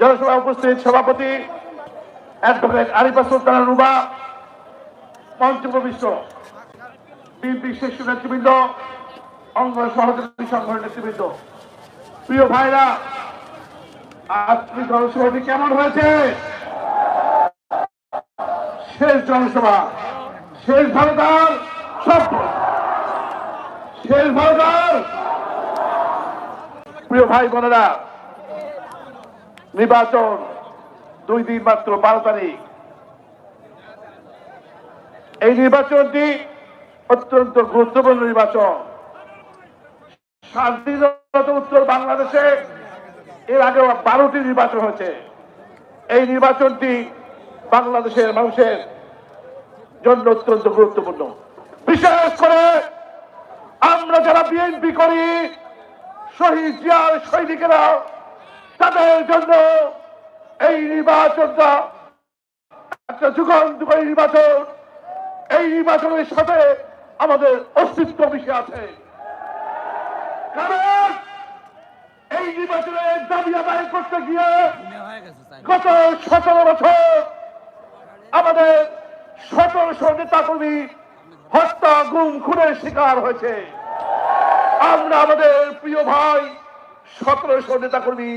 জনসভা উপস্থিত সভাপতি অ্যাডভোকেট আরিফা সুলতানা রুবা মঞ্চ বিএনপি শীর্ষ নেতৃবৃন্দ, অঙ্গ সহযোগী সংগঠনের নেতৃবৃন্দ। প্রিয় ভাইরা আজকে জনসভাটি কেমন হয়েছে? শেষ জনসভা। শেষ ভারতার সব শেষ ভারতার। প্রিয় ভাই, বোনেরা নির্বাচন দুই দিন মাত্র, বারো তারিখ। এই নির্বাচনটি অত্যন্ত গুরুত্বপূর্ণ নির্বাচন। শান্তিরত উত্তর বাংলাদেশে এর আগে বারোটি নির্বাচন হয়েছে। এই নির্বাচনটি বাংলাদেশের মানুষের জন্য অত্যন্ত গুরুত্বপূর্ণ। বিশেষ করে আমরা যারা বিএনপি করি, শহীদ জিয়ার সৈনিকেরা তাদের জন্য এই নির্বাচনটা একটা যুগান্তকারী নির্বাচন। এই নির্বাচনের সাথে আমাদের অস্তিত্ব মিশে আছে। কারণ এই নির্বাচনের দাবি আদায় করতে গিয়ে গত সতেরো বছর আমাদের সতেরোশো নেতা কর্মী হত্যা, গুম, খুনের শিকার হয়েছে। আমরা আমাদের প্রিয় ভাই সতেরোশো নেতা কর্মী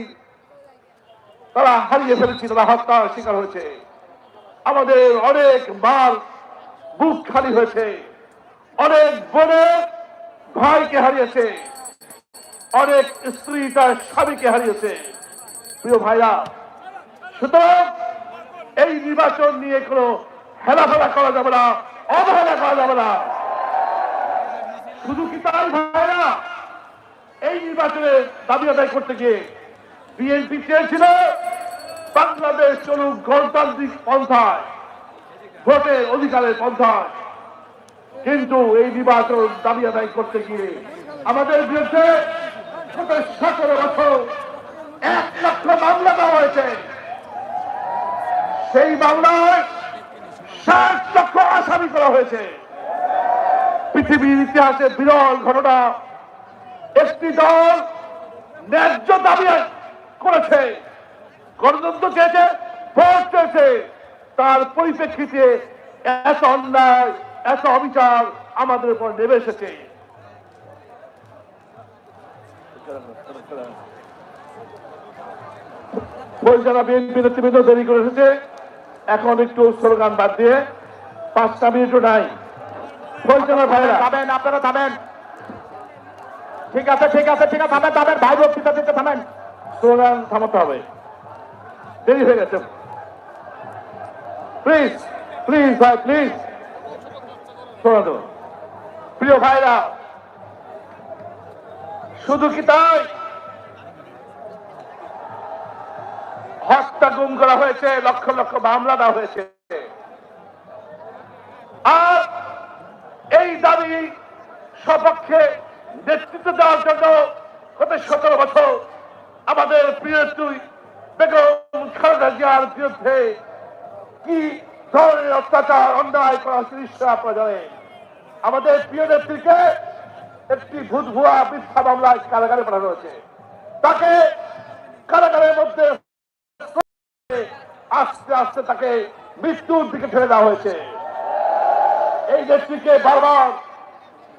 তারা হারিয়ে ফেলেছি তারা হত্যার শিকার হয়েছে। আমাদের অনেক বার বুক খালি হয়েছে। অনেক বোনের ভাইকে হারিয়েছে। অনেক স্ত্রী তার স্বামীকে হারিয়েছে। প্রিয় ভাইরা, সুতরাং এই নির্বাচন নিয়ে কোনো হেলাফেলা করা যাবে না, অবহেলা করা যাবে না। শুধু কি তাই ভাইরা এই নির্বাচনে দাবি আদায় করতে গিয়ে বিএনপি চেয়েছিল বাংলাদেশ চলুক গণতান্ত্রিক পন্থায়, ভোটের অধিকারের পন্থায়। কিন্তু এই নির্বাচন দাবি আদায় করতে গিয়ে আমাদের বিরুদ্ধে সতেরো বছর এক লক্ষ মামলা দেওয়া হয়েছে। সেই মামলায় ষাট লক্ষ আসামি করা হয়েছে। পৃথিবীর ইতিহাসে বিরল ঘটনা। একটি দল ন্যায্য দাবি করেছে। গণতন্ত্র চেয়েছে ভোট চেয়েছে। তার পরিপ্রেক্ষিতে এত অন্যায় এত অবিচার আমাদের উপর নেমে এসেছে। বিএনপি নেতৃবৃন্দ দেরি করে এসেছে। এখন একটু স্লোগান বাদ দিয়ে পাঁচটা মিনিটও নাই। পরিচালনা ভাইরা। থামেন আপনারা থামেন। ঠিক আছে ঠিক আছে ঠিক আছে থামেন থামেন। ভাই বক্তৃতা দিতে থামেন। স্লোগান থামাতে হবে। দেরি হয়ে গেছে। প্লিজ প্লিজ ভাই প্লিজ দেবো প্রিয় ভাইরা, শুধু কি তাই? হত্যা গুম করা হয়েছে, লক্ষ লক্ষ মামলা দেওয়া হয়েছে। আর এই দাবি সপক্ষে নেতৃত্ব দেওয়ার জন্য গত সতেরো বছর আমাদের প্রিয় তুই বেগম খালেদা বিরুদ্ধে কি ধরনের অত্যাচার, অন্যায় করা আপনারা আমাদের প্রিয় নেত্রীকে একটি ভূত ভুয়া মিথ্যা মামলায় কারাগারে পাঠানো হয়েছে। তাকে কারাগারের মধ্যে আস্তে আস্তে তাকে মৃত্যুর দিকে ঠেলে দেওয়া হয়েছে। এই নেত্রীকে বারবার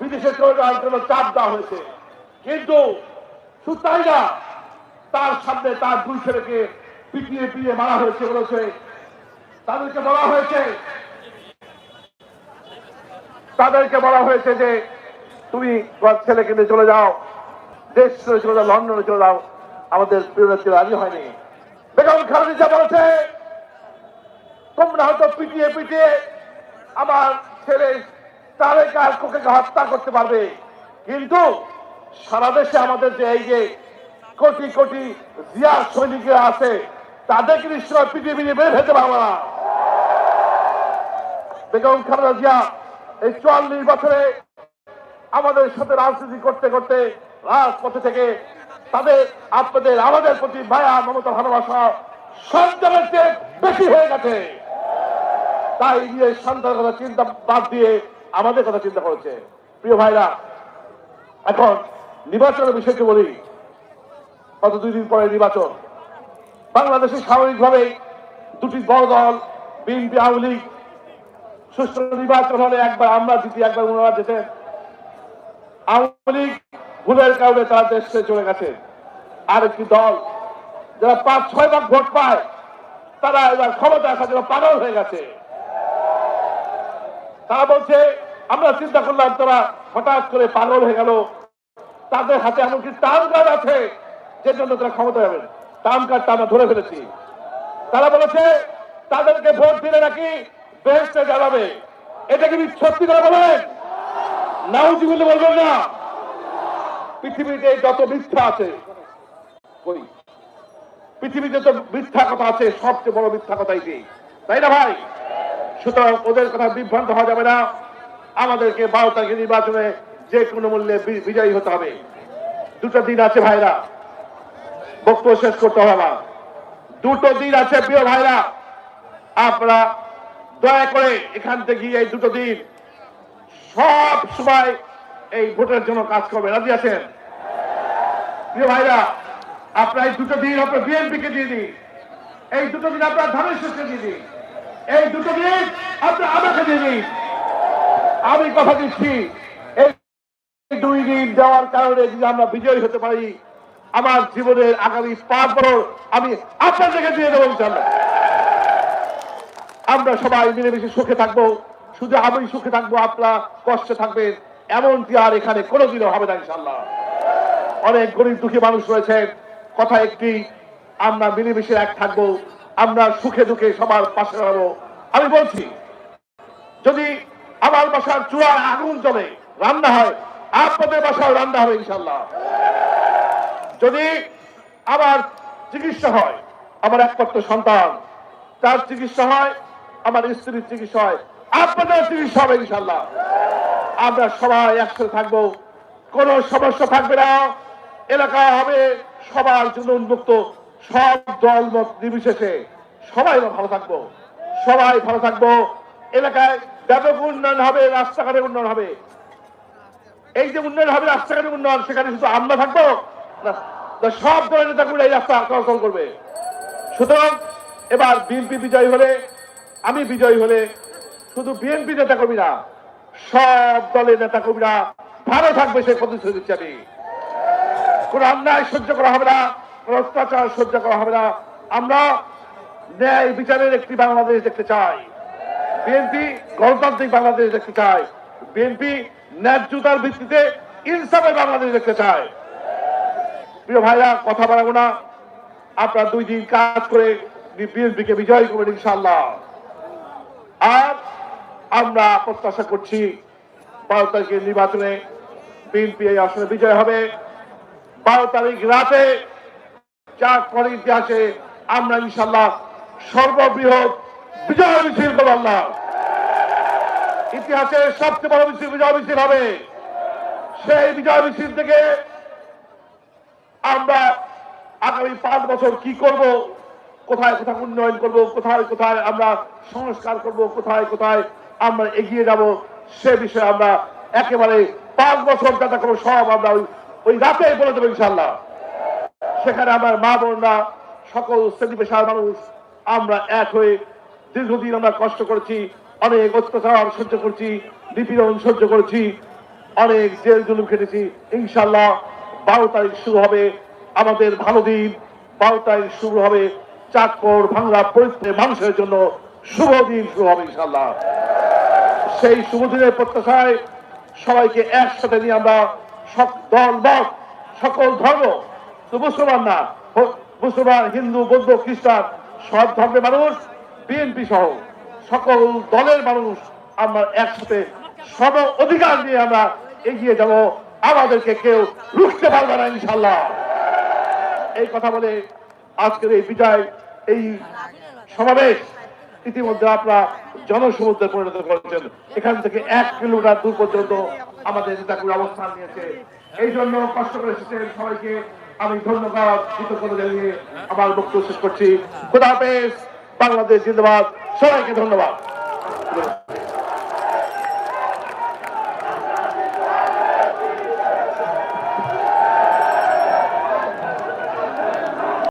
বিদেশে চলে যাওয়ার জন্য চাপ দেওয়া হয়েছে। কিন্তু শুধু তার সামনে তার দুই ছেলেকে পিটিয়ে পিটিয়ে মারা হয়েছে বলেছে তাদেরকে বলা হয়েছে। তাদেরকে বলা হয়েছে যে, তুমি তোমার ছেলেকে নিয়ে চলে যাও, দেশ ছেড়ে চলে যাও, লন্ডনে চলে যাও। আমাদের প্রিয় রাজি হয়নি। বেগম খালেদা বলেছে, তোমরা হয়তো পিটিয়ে পিটিয়ে আমার ছেলে তারেক আর কোকে হত্যা করতে পারবে। কিন্তু সারা দেশে আমাদের যে এই যে কোটি কোটি জিয়া সৈনিকরা আছে তাদেরকে নিশ্চয় পিটিয়ে বের হতে পারব না বেগম খালেদা জিয়া, এই চুয়াল্লিশ বছরে আমাদের সাথে রাজনীতি করতে করতে রাজপথে থেকে তাদের আপনাদের, আমাদের প্রতি মায়া, মমতা, ভালোবাসা সন্তানের চেয়ে বেশি হয়ে গেছে। তাই নিয়ে সন্তানের কথা চিন্তা বাদ দিয়ে আমাদের কথা চিন্তা করেছে। প্রিয় ভাইরা, এখন নির্বাচনের বিষয়টি বলি। গত দুই দিন পরে নির্বাচন। বাংলাদেশে স্বাভাবিকভাবে দুটি বড় দল বিএনপি, আওয়ামী লীগ সুষ্ঠু নির্বাচন হলে একবার আমরা জিতি, একবার ওনারা যেতেন আওয়ামী লীগ ভুলের কারণে তারা দেশ চলে গেছে। আর একটি দল, যারা পাঁচ, ছয় ভাগ ভোট পায়, তারা এবার ক্ষমতা আসার জন্য পাগল হয়ে গেছে। তারা বলছে, আমরা চিন্তা করলাম তারা হঠাৎ করে পাগল হয়ে গেল। তাদের হাতে এমনকি টার্ম কার্ড আছে। যে জন্য তারা ক্ষমতা যাবেন টার্ম কার্ডটা আমরা ধরে ফেলেছি। তারা বলেছে, তাদেরকে ভোট দিলে নাকি বেহেস্টে জ্বালাবে। এটা কি সত্যি করে বলেন? নাউজি বলে বলবেন না। পৃথিবীতে যত মিথ্যা আছে, কই? পৃথিবীতে তো মিথ্যা কথা আছে, সবচেয়ে বড় মিথ্যা কথাই কি? তাই না ভাই? সুতরাং ওদের কথা বিভ্রান্ত হওয়া যাবে না। আমাদেরকে বারো তারিখে নির্বাচনে যে কোনো মূল্যে বিজয়ী হতে হবে। দুটো দিন আছে ভাইরা। বক্তব্য শেষ করতে হবে না দুটো দিন আছে প্রিয় ভাইরা। আপনারা দয়া করে এখান থেকে এই দুটো দিন সব সময় এই ভোটের জন্য কাজ করবে রাজি আছেন? প্রিয় ভাইরা, আপনার এই দুটো দিন আপনার বিএনপি কে দিয়ে দিন। এই দুটো দিন আপনার ধানের শেষকে দিয়ে দিন। এই দুটো দিন আপনার আমাকে দিয়ে দিন। আমি কথা দিচ্ছি, এই দুই দিন দেওয়ার কারণে যদি আমরা বিজয়ী হতে পারি আমার জীবনের আগামী পাঁচ আমি আপনাদেরকে দিয়ে দেবো ইনশাল্লাহ আমরা সবাই মিলেমিশে সুখে থাকব, শুধু আমি সুখে থাকব, আপনারা কষ্টে থাকবেন, এমনটি আর এখানে কোনোদিনও হবে না ইনশাল্লাহ অনেক গরিব দুঃখী মানুষ রয়েছে, কথা একটি, আমরা মিলেমিশে এক থাকব, আমরা সুখে দুঃখে সবার পাশে দাঁড়াবো। আমি বলছি, যদি আমার বাসার চূড়ায় আগুন জ্বলে, রান্না হয়, আপনাদের বাসায় রান্না হবে ইনশাল্লাহ যদি আমার চিকিৎসা হয়, আমার একমাত্র সন্তান, তার চিকিৎসা হয়, আমার স্ত্রীর চিকিৎসা হয়, আপনাদের চিকিৎসা হবে ইনশাল্লাহ আমরা সবাই একসাথে থাকব, কোন সমস্যা থাকবে না। এলাকা হবে সবার জন্য উন্মুক্ত, সব দল মত নির্বিশেষে। সবাই ভালো থাকব, সবাই ভালো থাকব। এলাকায় ব্যাপক উন্নয়ন হবে, রাস্তাঘাটের উন্নয়ন হবে। এই যে উন্নয়ন হবে, রাস্তাঘাটের উন্নয়ন, সেখানে শুধু আমরা থাকব সব দলের নেতাগুলো এই রাস্তা চলাচল করবে। সুতরাং এবার বিএনপি বিজয়ী হলে, আমি বিজয়ী হলে শুধু বিএনপি নেতা কর্মী না সব দলের নেতা কর্মীরা ভালো থাকবে সে প্রতিশ্রুতি দিচ্ছি আমি। কোন অন্যায় সহ্য করা হবে না, কোন অত্যাচার সহ্য করা হবে না। আমরা ন্যায় বিচারের একটি বাংলাদেশ দেখতে চাই। বিএনপি গণতান্ত্রিক বাংলাদেশ দেখতে চায়। বিএনপি ন্যায্যতার ভিত্তিতে ইনসাফের বাংলাদেশ দেখতে চায়। প্রিয় ভাইরা, কথা বাড়াবো না। আপনারা দুই দিন কাজ করে বিএনপি কে বিজয় করবেন ইনশাল্লাহ আর আমরা প্রত্যাশা করছি বারো তারিখের নির্বাচনে বিএনপি এই আসনে বিজয় হবে। বারো তারিখ রাতে চার পরে ইতিহাসে আমরা ইনশাল্লাহ সর্ববৃহৎ বিজয় মিছিল করব আল্লাহ। ইতিহাসের সবচেয়ে বড় মিছিল বিজয় মিছিল হবে। সেই বিজয় মিছিল থেকে আমরা আগামী পাঁচ বছর কি করব? কোথায় কোথায় উন্নয়ন করব? কোথায় কোথায় আমরা সংস্কার করব? কোথায় কোথায় আমরা এগিয়ে যাব? সে বিষয়ে আমরা একেবারে পাঁচ বছর যাতে করব সব আমরা ওই ওই রাতে বলে দেবো ইনশাল্লাহ সেখানে আমার মা বোনরা, সকল শ্রেণি পেশার মানুষ, আমরা এক হয়ে দীর্ঘদিন আমরা কষ্ট করেছি, অনেক অত্যাচার সহ্য করছি, নিপীড়ন সহ্য করেছি, অনেক জেল জুলুম খেটেছি ইনশাল্লাহ বারো তারিখ শুরু হবে। আমাদের ভালো দিন। বারো তারিখ শুরু হবে চাঁদপুর ভাঙড়া পরিস্থিতি মানুষের জন্য শুভ দিন শুরু হবে ইনশাল্লাহ সেই শুভ দিনের প্রত্যাশায় সবাইকে একসাথে নিয়ে আমরা দল, মত, সকল ধর্ম, তো মুসলমান না মুসলমান, হিন্দু, বৌদ্ধ, খ্রিস্টান, সব ধর্মের মানুষ, বিএনপি সহ সকল দলের মানুষ আমরা একসাথে সব অধিকার নিয়ে আমরা এগিয়ে যাব। আমাদেরকে কেউ রুখতে পারবে না ইনশাল্লাহ এই কথা বলে আজকের এই বিজয়, এই সমাবেশ ইতিমধ্যে আপনারা জনসমুদ্রে পরিণত করেছেন। এখান থেকে এক কিলোমিটার দূর পর্যন্ত আমাদের নেতাগুলো অবস্থান নিয়েছে। এই জন্য কষ্ট করে এসেছেন সবাইকে। আমি ধন্যবাদ, কৃতজ্ঞতা জানিয়ে আমার বক্তব্য শেষ করছি। খুদা হাফেজ, বাংলাদেশ জিন্দাবাদ। সবাইকে ধন্যবাদ।